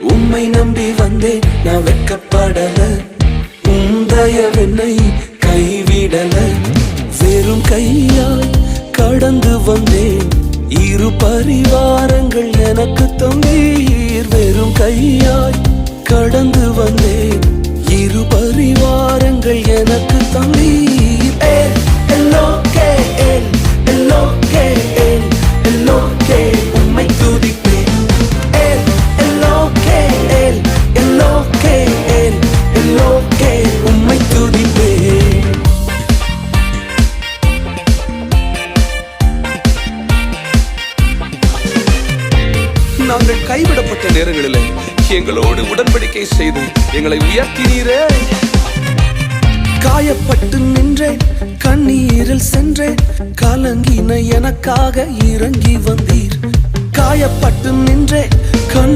உம்மை நம்பி வந்தேன் நான் வெக்கப்படல உந்தயவென்னை கைவிடல. வெறும் கையால் கடந்து வந்தேன். இரு பரிவாரங்கள் எனக்கு தந்தீர். வெறும் கையாய் கடந்து வந்தேன். இரு பரிவாரங்கள் எனக்கு நாங்கள் கைவிடப்பட்ட நேரங்களில் எங்களோடு உடன்படிக்கை செய்து எங்களை உயர்த்தினீரே. காயப்பட்டு நின்றேன் கண்ணீரில் சென்றேன் கலங்கின எனக்காக இறங்கி வந்தீர். காயப்பட்டு நின்றேன் கண்